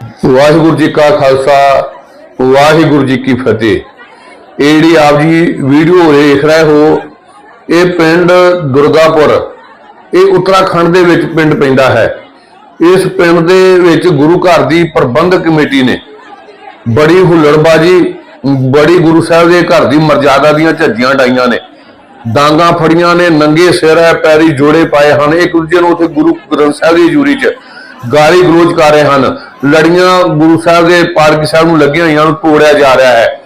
ਵਾਹਿਗੁਰੂ ਜੀ ਕਾ ਖਾਲਸਾ, ਵਾਹਿਗੁਰੂ ਜੀ ਕੀ ਫਤਿਹ। ਇਹ ਜਿਹੜੀ ਆਪ ਜੀ ਵੀਡੀਓ ਦੇਖ ਰਹੇ ਹੋ, ਇਹ ਪਿੰਡ ਦੁਰਗਾਪੁਰ, ਇਹ ਉੱਤਰਾਖੰਡ ਦੇ ਵਿੱਚ ਪਿੰਡ ਪੈਂਦਾ ਹੈ। ਇਸ ਪਿੰਡ ਦੇ ਵਿੱਚ ਗੁਰੂ ਘਰ ਦੀ ਪ੍ਰਬੰਧਕ ਕਮੇਟੀ ਨੇ ਬੜੀ ਹੁੱਲੜਬਾਜੀ, ਬੜੀ ਗੁਰੂ ਸਾਹਿਬ ਦੇ ਘਰ ਦੀ ਮਰਜ਼ਾਦਾ ਦੀਆਂ ਝੱਜੀਆਂ ਡਾਈਆਂ ਨੇ। ਡਾਂਗਾ ਫੜੀਆਂ ਨੇ, ਨੰਗੇ ਸਿਰ ਹੈ, ਪੈਰੀ ਜੋੜੇ ਪਾਏ ਹਨ, ਇੱਕ ਦੂਜੇ ਨੂੰ ਉੱਥੇ ਗੁਰੂ ਗ੍ਰੰਥ ਸਾਹਿਬ ਦੀ ਹਜ਼ੂਰੀ 'ਚ ਗਾਲੀ ਗਲੋਚ ਕਰ ਰਹੇ ਹਨ। ਲੜੀਆਂ ਗੁਰੂ ਸਾਹਿਬ ਦੇ ਪਾਰਕ ਸਾਹਿਬ ਨੂੰ ਲੱਗੀਆਂ ਹੋਈਆਂ ਨੂੰ ਤੋੜਿਆ ਜਾ ਰਿਹਾ ਹੈ।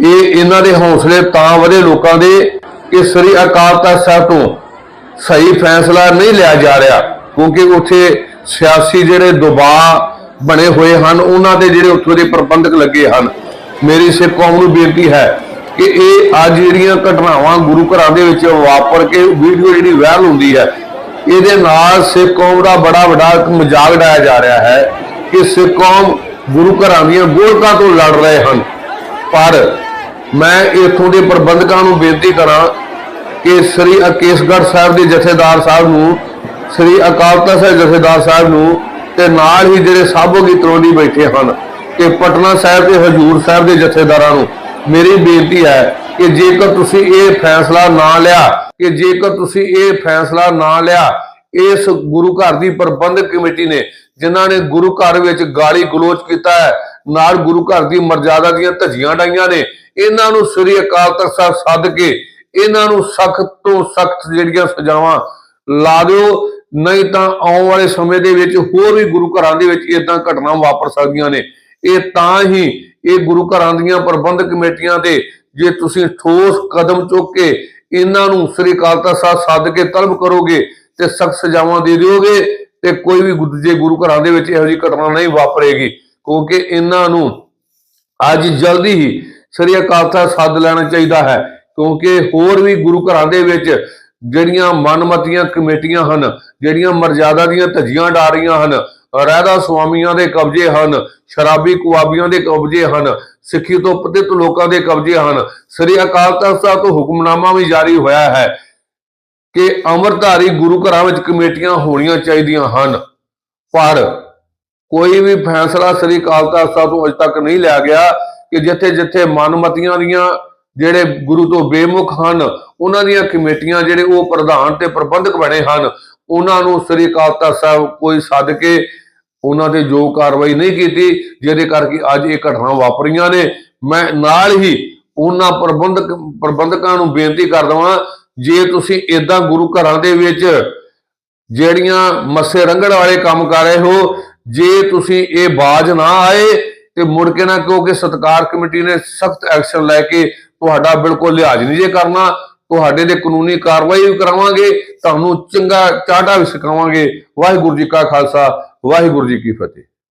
ਇਹ ਇਹਨਾਂ ਦੇ ਹੌਸਲੇ ਤਾਂ ਵਧੇ ਲੋਕਾਂ ਦੇ, ਕਿ ਸ੍ਰੀ ਅਕਾਲ ਤਖਤ ਸਾਹਿਬ ਤੋਂ ਸਹੀ ਫੈਸਲਾ ਨਹੀਂ ਲਿਆ ਜਾ ਰਿਹਾ, ਕਿਉਂਕਿ ਉੱਥੇ ਸਿਆਸੀ ਜਿਹੜੇ ਦਬਾਅ ਬਣੇ ਹੋਏ ਹਨ, ਉਹਨਾਂ ਦੇ ਜਿਹੜੇ ਉੱਥੋਂ ਦੇ ਪ੍ਰਬੰਧਕ ਲੱਗੇ ਹਨ। ਮੇਰੀ ਸਿੱਖ ਕੌਮ ਨੂੰ ਬੇਨਤੀ ਹੈ ਕਿ ਇਹ ਅੱਜ ਜਿਹੜੀਆਂ ਘਟਨਾਵਾਂ ਗੁਰੂ ਘਰਾਂ ਦੇ ਵਿੱਚ ਵਾਪਰ ਕੇ ਵੀਡੀਓ ਜਿਹੜੀ ਵਾਇਰਲ ਹੁੰਦੀ ਹੈ, ਇਹਦੇ ਨਾਲ ਸਿੱਖ ਕੌਮ ਦਾ ਬੜਾ ਵੱਡਾ ਮਜ਼ਾਕ ਉਡਾਇਆ ਜਾ ਰਿਹਾ ਹੈ। ਕਿ ਸਿੱਖ ਕੌਮ ਗੁਰੂ ਘਰਾਂ ਦੀਆਂ ਗੋਲਕਾਂ ਤੋਂ ਲੜ ਰਹੇ ਹਨ। ਪਰ ਮੈਂ ਇਥੋਂ ਦੇ ਪ੍ਰਬੰਧਕਾਂ ਨੂੰ ਬੇਨਤੀ ਕਰਾਂ ਕਿ ਸ੍ਰੀ ਅਕੇਸ਼ਗੜ੍ਹ ਸਾਹਿਬ ਦੇ ਜਥੇਦਾਰ ਸਾਹਿਬ ਨੂੰ, ਸ੍ਰੀ ਅਕਾਲ ਤਖਤ ਸਾਹਿਬ ਜਥੇਦਾਰ ਸਾਹਿਬ ਨੂੰ ਤੇ ਨਾਲ ਹੀ ਜਿਹੜੇ ਸਾਬੋ ਕੀ ਤਰੋਲੀ ਬੈਠੇ ਹਨ ਕਿ ਪਟਨਾ ਸਾਹਿਬ ਤੇ ਹਜੂਰ ਸਾਹਿਬ ਦੇ ਜਥੇਦਾਰਾਂ ਨੂੰ ਮੇਰੀ ਬੇਨਤੀ ਹੈ ਕਿ ਜੇਕਰ ਤੁਸੀਂ ਇਹ ਫੈਸਲਾ ਨਾ ਲਿਆ, ਕਿ ਜੇਕਰ ਤੁਸੀਂ ਇਹ ਫੈਸਲਾ ਨਾ ਲਿਆ ਇਸ ਗੁਰੂ ਘਰ ਦੀ ਪ੍ਰਬੰਧਕ ਕਮੇਟੀ ਨੇ, ਜਿਨ੍ਹਾਂ ਨੇ ਗੁਰੂ ਘਰ ਵਿੱਚ ਗਾਲੀ ਗਲੋਚ ਕੀਤਾ ਹੈ, ਨਾਲ ਗੁਰੂ ਘਰ ਦੀ ਮਰਜ਼ਾਦਾ ਦੀਆਂ ਧੱਜੀਆਂ ਡਾਈਆਂ ਨੇ, ਇਹਨਾਂ ਨੂੰ ਸ੍ਰੀ ਅਕਾਲ ਤਖਤ ਸਾਹਿਬ ਸੱਦ ਕੇ ਇਹਨਾਂ ਨੂੰ ਸਖਤ ਤੋਂ ਸਖਤ ਜਿਹੜੀਆਂ ਸਜ਼ਾਵਾਂ ਲਾ ਦਿਓ, ਨਹੀਂ ਤਾਂ ਆਉਣ ਵਾਲੇ ਸਮੇਂ ਦੇ ਵਿੱਚ ਹੋਰ ਵੀ ਗੁਰੂ ਘਰਾਂ ਦੇ ਵਿੱਚ ਇਦਾਂ ਘਟਨਾ ਵਾਪਰ ਸਕਦੀਆਂ ਨੇ। ਇਹ ਤਾਂ ਹੀ ਇਹ ਗੁਰੂ ਘਰਾਂ ਦੀਆਂ ਪ੍ਰਬੰਧਕ ਕਮੇਟੀਆਂ ਦੇ ਜੇ ਤੁਸੀਂ ਠੋਸ ਕਦਮ ਚੁੱਕ ਕੇ ਇਹਨਾਂ ਨੂੰ ਸ੍ਰੀ ਅਕਾਲ ਤਖਤ ਸਾਹਿਬ ਸੱਦ ਕੇ ਤਲਬ ਕਰੋਗੇ ਤੇ ਸਖਤ ਸਜ਼ਾਵਾਂ ਦੇ ਦਿਓਗੇ ਤੇ ਕੋਈ ਵੀ ਦੂਜੇ ਗੁਰੂ ਘਰਾਂ ਦੇ ਵਿੱਚ ਇਹੋ ਜਿਹੀ ਘਟਨਾ ਨਹੀਂ ਵਾਪਰੇਗੀ। ਕਿਉਂਕਿ ਇਹਨਾਂ ਨੂੰ ਅੱਜ ਜਲਦੀ ਹੀ ਸ੍ਰੀ ਅਕਾਲ ਤਖਤ ਸੱਦ ਲੈਣਾ ਚਾਹੀਦਾ ਹੈ। ਕਿਉਂਕਿ ਹੋਰ ਵੀ ਗੁਰੂ ਘਰਾਂ ਦੇ ਵਿੱਚ ਜਿਹੜੀਆਂ ਮਨਮਤੀਆਂ ਕਮੇਟੀਆਂ ਹਨ, ਜਿਹੜੀਆਂ ਮਰਜ਼ਾਦਾ ਦੀਆਂ ਧੱਜੀਆਂ ਡਾ ਰਹੀਆਂ ਹਨ ਰਹਿਦਾ ਸੁਆਮੀਆਂ ਦੇ ਕਬਜ਼ੇ ਹਨ, ਸ਼ਰਾਬੀ ਕੁਆਬੀਆਂ ਦੇ ਕਬਜ਼ੇ ਹਨ, ਸਿੱਖੀ ਤੋਂ ਪਤਿਤ ਲੋਕਾਂ ਦੇ ਕਬਜ਼ੇ ਹਨ, ਸ੍ਰੀ ਅਕਾਲ ਤਖਤ ਸਾਹਿਬ ਤੋਂ ਹੁਕਮਨਾਮਾ ਵੀ ਜਾਰੀ ਹੋਇਆ ਹੈ। ਕਿ ਅਮਰਧਾਰੀ ਗੁਰੂ ਘਰਾਂ ਵਿੱਚ ਕਮੇਟੀਆਂ ਹੋਣੀਆਂ ਚਾਹੀਦੀਆਂ ਹਨ। ਪਰ ਕੋਈ ਵੀ ਫੈਸਲਾ ਸ੍ਰੀ ਅਕਾਲ ਤਖਤ ਸਾਹਿਬ ਤੋਂ ਅਜੇ ਤੱਕ ਨਹੀਂ ਲਿਆ ਗਿਆ ਕਿ ਜਿੱਥੇ ਜਿੱਥੇ ਮਨਮਤੀਆਂ ਦੀਆਂ ਜਿਹੜੇ ਗੁਰੂ ਤੋਂ ਬੇਮੁਖ ਹਨ, ਉਹਨਾਂ ਦੀਆਂ ਕਮੇਟੀਆਂ ਜਿਹੜੇ ਉਹ ਪ੍ਰਧਾਨ ਤੇ ਪ੍ਰਬੰਧਕ ਬਣੇ ਹਨ, ਉਹਨਾਂ ਨੂੰ ਸ੍ਰੀ ਅਕਾਲ ਤਖਤ ਸਾਹਿਬ ਕੋਈ ਸੱਦ ਕੇ ਉਹਨਾਂ ਤੇ ਜੋ ਕਾਰਵਾਈ ਨਹੀਂ ਕੀਤੀ, ਜਿਹਦੇ ਕਰਕੇ ਅੱਜ ਇਹ ਘਟਨਾ ਵਾਪਰੀਆਂ ਨੇ। ਮੈਂ ਨਾਲ ਹੀ ਉਹਨਾਂ ਪ੍ਰਬੰਧਕ ਪ੍ਰਬੰਧਕਾਂ ਨੂੰ ਬੇਨਤੀ ਕਰ ਦਵਾਂ ਜੇ ਤੁਸੀਂ ਇਦਾਂ ਗੁਰੂ ਘਰਾਂ ਦੇ ਵਿੱਚ ਜਿਹੜੀਆਂ ਮੱਸੇ ਰੰਗੜ ਵਾਲੇ ਕੰਮ ਕਰ ਰਹੇ ਹੋ, ਜੇ ਤੁਸੀਂ ਇਹ ਬਾਜ ਨਾ ਆਏ ਤੇ ਮੁੜ ਕੇ ਨਾ ਕਿਉਂਕਿ ਸਤਕਾਰ ਕਮੇਟੀ ਨੇ ਸਖਤ ਐਕਸ਼ਨ ਲੈ ਕੇ ਤੁਹਾਡਾ ਬਿਲਕੁਲ ਲਿਹਾਜ਼ ਨਹੀਂ ਜੇ ਕਰਨਾ, ਤੁਹਾਡੇ ਦੇ ਕਾਨੂੰਨੀ ਕਾਰਵਾਈ ਵੀ ਕਰਾਵਾਂਗੇ, ਤੁਹਾਨੂੰ ਚੰਗਾ ਚਾਟਾ ਵੀ ਸਿਖਾਵਾਂਗੇ। ਵਾਹਿਗੁਰੂ ਜੀ ਕਾ ਖਾਲਸਾ, ਵਾਹਿਗੁਰੂ ਜੀ ਕੀ ਫਤਿਹ।